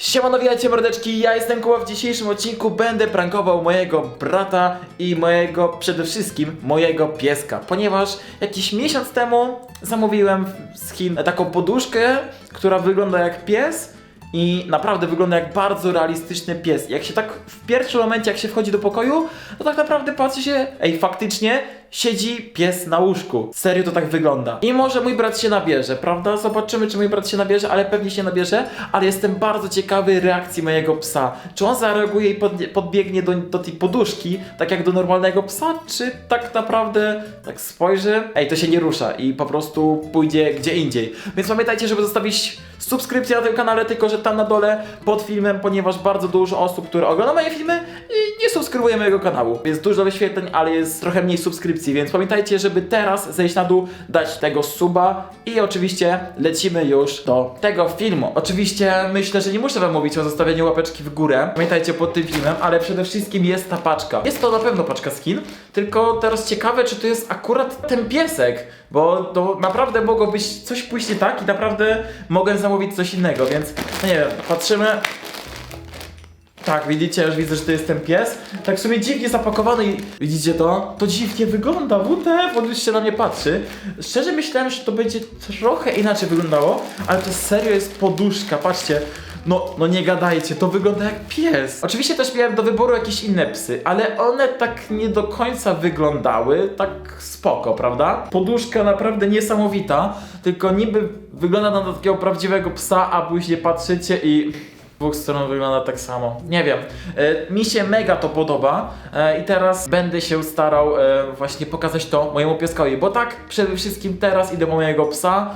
Siemano, witajcie mordeczki, ja jestem Kuba, w dzisiejszym odcinku będę prankował mojego brata i mojego, przede wszystkim mojego pieska, ponieważ jakiś miesiąc temu zamówiłem z Chin taką poduszkę, która wygląda jak pies i naprawdę wygląda jak bardzo realistyczny pies. Jak się tak w pierwszym momencie, jak się wchodzi do pokoju, to tak naprawdę patrzy się, ej, faktycznie siedzi pies na łóżku. Serio to tak wygląda. I może mój brat się nabierze, prawda? Zobaczymy, czy mój brat się nabierze, ale pewnie się nabierze, ale jestem bardzo ciekawy reakcji mojego psa. Czy on zareaguje i podbiegnie do, do tej poduszki, tak jak do normalnego psa, czy tak naprawdę tak spojrzy, ej, to się nie rusza i po prostu pójdzie gdzie indziej. Więc pamiętajcie, żeby zostawić subskrypcję na tym kanale, tylko że tam na dole pod filmem, ponieważ bardzo dużo osób, które ogląda moje filmy nie subskrybuje mojego kanału. Jest dużo wyświetleń, ale jest trochę mniej subskrypcji, więc pamiętajcie, żeby teraz zejść na dół, dać tego suba i oczywiście lecimy już do tego filmu. Oczywiście myślę, że nie muszę wam mówić o zostawieniu łapeczki w górę. Pamiętajcie pod tym filmem, ale przede wszystkim jest ta paczka. Jest to na pewno paczka skin, tylko teraz ciekawe, czy to jest akurat ten piesek, bo to naprawdę mogło być coś pójść nie tak i naprawdę mogę zamówić coś innego, więc no nie wiem, patrzymy. Tak, widzicie, już widzę, że to jest ten pies. Tak w sumie dziwnie zapakowany i widzicie to? To dziwnie wygląda, WTF, on już się na mnie patrzy. Szczerze myślałem, że to będzie trochę inaczej wyglądało, ale to serio jest poduszka, patrzcie. No, no nie gadajcie, to wygląda jak pies. Oczywiście też miałem do wyboru jakieś inne psy, ale one tak nie do końca wyglądały, tak spoko, prawda? Poduszka naprawdę niesamowita, tylko niby wygląda na takiego prawdziwego psa, a później patrzycie i dwóch stron wygląda tak samo. Nie wiem. E, mi się mega to podoba e, i teraz będę się starał e, właśnie pokazać to mojemu pieskowi, bo tak przede wszystkim teraz idę do mojego psa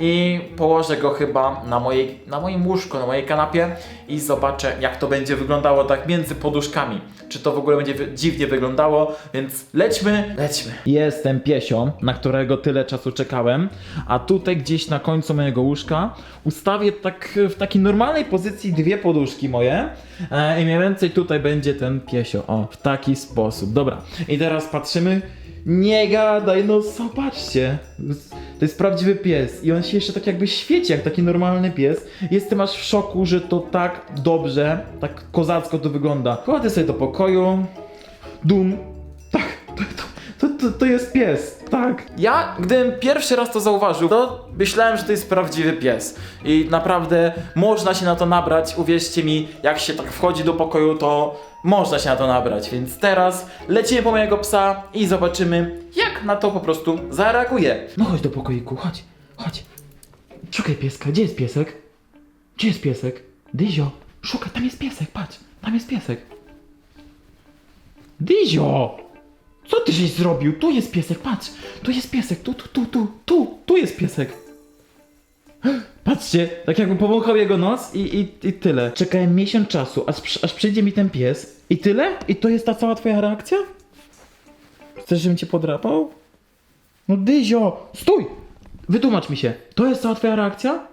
i położę go chyba na, mojej, na moim łóżku, na mojej kanapie i zobaczę jak to będzie wyglądało tak między poduszkami. Czy to w ogóle będzie dziwnie wyglądało, więc lećmy, lećmy. Jestem piesią, na którego tyle czasu czekałem, a tutaj gdzieś na końcu mojego łóżka ustawię tak w takiej normalnej pozycji dwie poduszki moje e, i mniej więcej tutaj będzie ten piesio, o, w taki sposób. Dobra, i teraz patrzymy. Nie gadaj, no zobaczcie. To jest prawdziwy pies i on się jeszcze tak jakby świeci jak taki normalny pies. Jestem aż w szoku, że to tak dobrze, tak kozacko to wygląda. Kładę sobie do pokoju. Dum. To, to jest pies, tak. Ja, gdybym pierwszy raz to zauważył, to myślałem, że to jest prawdziwy pies. I naprawdę można się na to nabrać, uwierzcie mi, jak się tak wchodzi do pokoju, to można się na to nabrać. Więc teraz lecimy po mojego psa i zobaczymy, jak na to po prostu zareaguje. No chodź do pokoiku, chodź, chodź. Szukaj pieska, gdzie jest piesek? Gdzie jest piesek? Dyzio, szukaj, tam jest piesek, patrz, tam jest piesek. Dyzio! Co ty żeś zrobił? Tu jest piesek, patrz! Tu jest piesek, tu, tu, tu, tu, tu, tu jest piesek! Patrzcie, tak jakby powąchał jego nos i, i, i tyle. Czekałem miesiąc czasu, aż, aż przyjdzie mi ten pies. I tyle? I to jest ta cała twoja reakcja? Chcesz, żebym cię podrapał? No Dyzio, stój! Wytłumacz mi się, to jest cała twoja reakcja?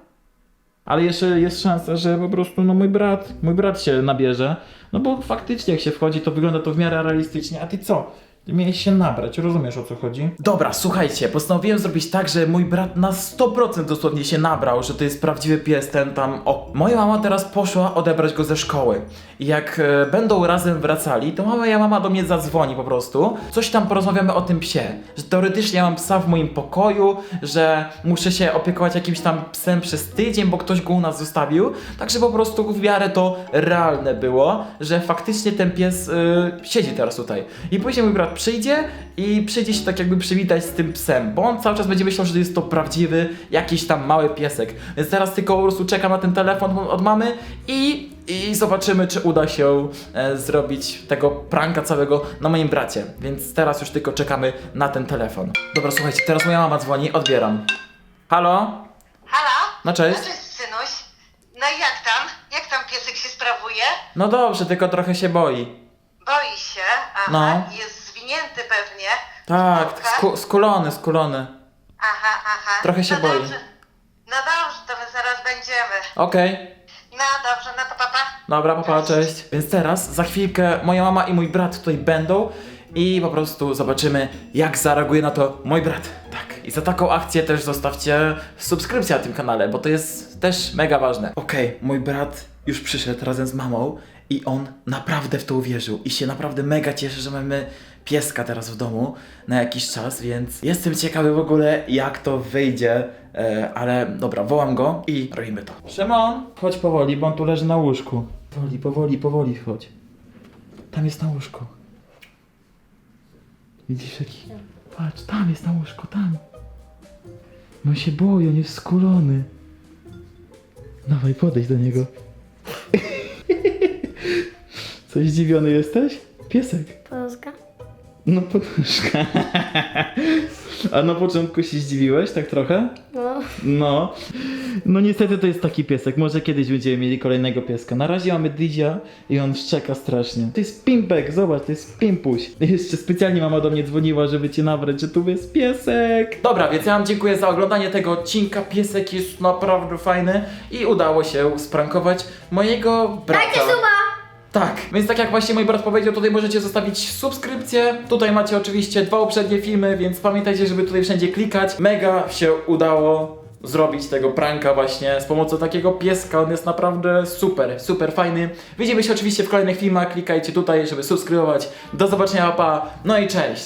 Ale jeszcze jest szansa, że po prostu no mój brat, mój brat się nabierze. No bo faktycznie jak się wchodzi, to wygląda to w miarę realistycznie. A ty co? Miałeś się nabrać, rozumiesz o co chodzi? Dobra, słuchajcie, postanowiłem zrobić tak, że mój brat na 100% dosłownie się nabrał, że to jest prawdziwy pies, ten tam. O, moja mama teraz poszła odebrać go ze szkoły. I jak e, będą razem wracali, to moja mama do mnie zadzwoni po prostu. Coś tam porozmawiamy o tym psie. Że teoretycznie ja mam psa w moim pokoju, że muszę się opiekować jakimś tam psem przez tydzień, bo ktoś go u nas zostawił. Także po prostu w miarę to realne było, że faktycznie ten pies y, siedzi teraz tutaj. I później mój brat przyjdzie i przyjdzie się tak jakby przywitać z tym psem, bo on cały czas będzie myślał, że to jest to prawdziwy jakiś tam mały piesek. Więc teraz tylko po prostu czekam na ten telefon od mamy i, i zobaczymy, czy uda się e, zrobić tego pranka całego na moim bracie. Więc teraz już tylko czekamy na ten telefon. Dobra, słuchajcie, teraz moja mama dzwoni, odbieram. Halo? Halo? No cześć. No cześć, synuś. No i jak tam? Jak tam piesek się sprawuje? No dobrze, tylko trochę się boi. Boi się. Aha. No. Jest zwinięty pewnie. Tak, sku skulony, skulony. Aha, aha. Trochę się no boi. Dobrze. No dobrze, to my zaraz będziemy. Okej. No dobrze, no to papa. Dobra, papa, cześć. Więc teraz, za chwilkę, moja mama i mój brat tutaj będą i po prostu zobaczymy, jak zareaguje na to mój brat. Tak. I za taką akcję też zostawcie subskrypcję na tym kanale, bo to jest też mega ważne. Okej, mój brat już przyszedł razem z mamą i on naprawdę w to uwierzył i się naprawdę mega cieszy, że mamy pieska teraz w domu na jakiś czas, więc jestem ciekawy w ogóle jak to wyjdzie, e, ale dobra, wołam go i robimy to. Szymon, chodź powoli, bo on tu leży na łóżku. Powoli, powoli, powoli chodź. Tam jest na łóżku. Widzisz jaki? Patrz, tam jest na łóżku, tam. No się boi, on jest skulony. Dawaj, podejdź do niego. Coś zdziwiony jesteś? Piesek. Polska? No poduszka. A na początku się zdziwiłeś tak trochę? No. No. No niestety to jest taki piesek. Może kiedyś będziemy mieli kolejnego pieska. Na razie mamy Dizia i on szczeka strasznie. To jest Pimpek, zobacz, to jest Pimpuś. Jeszcze specjalnie mama do mnie dzwoniła, żeby cię nabrać, że tu jest piesek. Dobra, więc ja wam dziękuję za oglądanie tego odcinka. Piesek jest naprawdę fajny i udało się sprankować mojego brata. Dajcie suba! Tak, więc tak jak właśnie mój brat powiedział, tutaj możecie zostawić subskrypcję. Tutaj macie oczywiście dwa poprzednie filmy, więc pamiętajcie, żeby tutaj wszędzie klikać. Mega się udało zrobić tego pranka właśnie z pomocą takiego pieska. On jest naprawdę super, super fajny. Widzimy się oczywiście w kolejnych filmach. Klikajcie tutaj, żeby subskrybować. Do zobaczenia, pa. No i cześć.